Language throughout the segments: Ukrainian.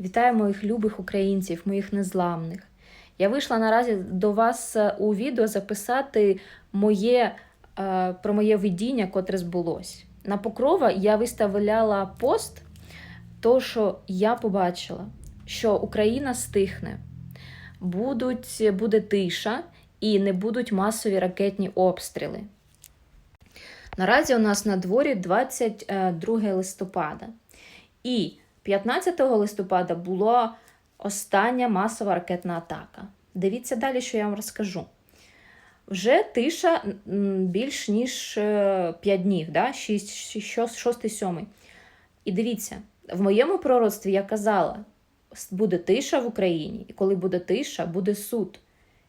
Вітаю моїх любих українців, моїх незламних. Я вийшла наразі до вас е, у відео записати моє, е, про моє видіння, котре збулось. На покрова я виставляла пост, то що я побачила, що Україна стихне, будуть, буде тиша і не будуть масові ракетні обстріли. Наразі у нас на дворі 22 листопада. І 15 листопада була остання масова ракетна атака. Дивіться далі, що я вам розкажу. Вже тиша більш ніж 5 днів, да? 6-7. І дивіться, в моєму пророцтві я казала, буде тиша в Україні, і коли буде тиша, буде суд.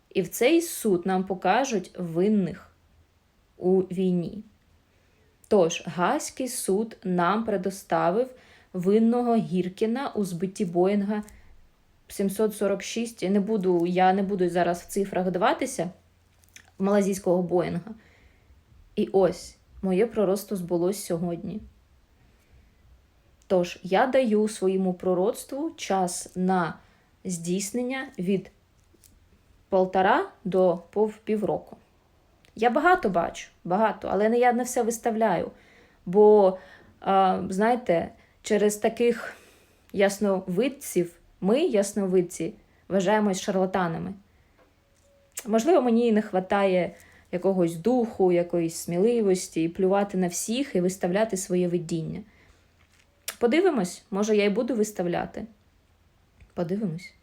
І в цей суд нам покажуть винних у війні. Тож, Гаазький суд нам предоставив винного Гіркіна у збитті Боїнга 746. Я не буду, я не буду зараз в цифрах даватися малазійського Боїнга. І ось моє пророцтво збулось сьогодні. Тож, я даю своєму пророцтву час на здійснення від полтора до півроку. Я багато бачу, багато, але я не все виставляю. Бо, знаєте, через таких ясновидців ми, ясновидці, вважаємось шарлатанами. Можливо, мені не вистачає якогось духу, якоїсь сміливості, і плювати на всіх і виставляти своє видіння. Подивимось, може, я і буду виставляти. Подивимось.